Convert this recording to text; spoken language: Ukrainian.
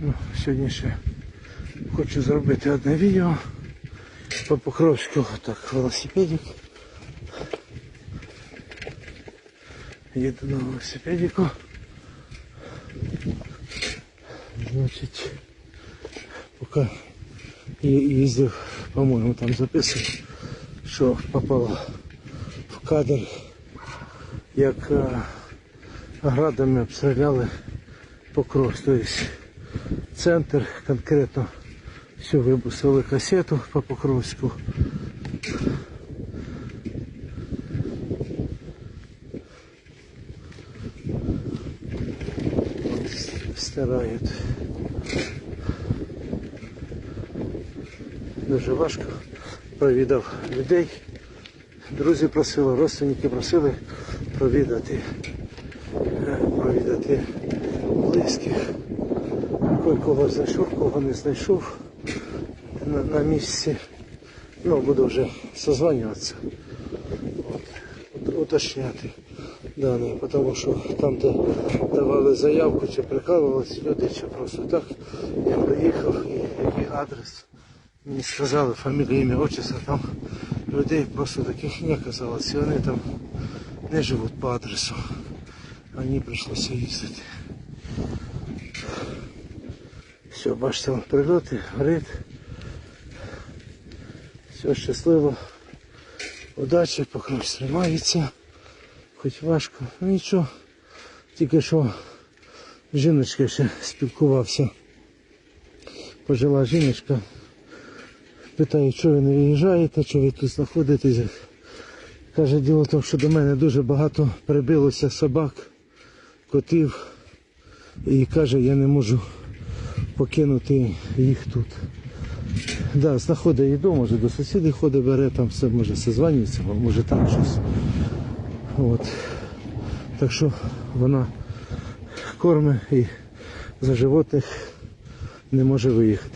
Ну, сьогодні ще хочу зробити одне відео по Покровську, так, велосипедик. Їду на велосипедику. Значить, поки їздив, по-моєму, там записував, що попало в кадр, як е, градами обстріляли Покровськ, тобто центр конкретно все випустили касету по Покровську. Стирають. Дуже важко. Провідав людей. Друзі просили, родственники просили провідати, провідати близьких. Кой кого знайшов, кого не знайшов на, на місці. Ну, буду вже созванюватися. От, уточняти дані, тому що там, де давали заявку, чи прикалувалися люди, чи просто так, я приїхав і який адрес. Мені сказали фамілію, ім'я, отчество, там людей просто таких не оказалось, і вони там не живуть по адресу. Мені прийшлося їздити. Все, бачите, вон прильоти, горить. Все щасливо. Удачі, покров тримається. Хоч важко. Ну нічого. Тільки що жіночка ще спілкувався. Пожила жіночка. Питаю, що ви не виїжджаєте, що ви тут знаходитесь. Каже, діло в тому, що до мене дуже багато прибилося собак, котів. І каже, я не можу покинути їх тут. Да, знаходить їду, може до сусідів ходить, бере, там все може созванюється, може там щось. От. Так що вона кормить і за животних не може виїхати.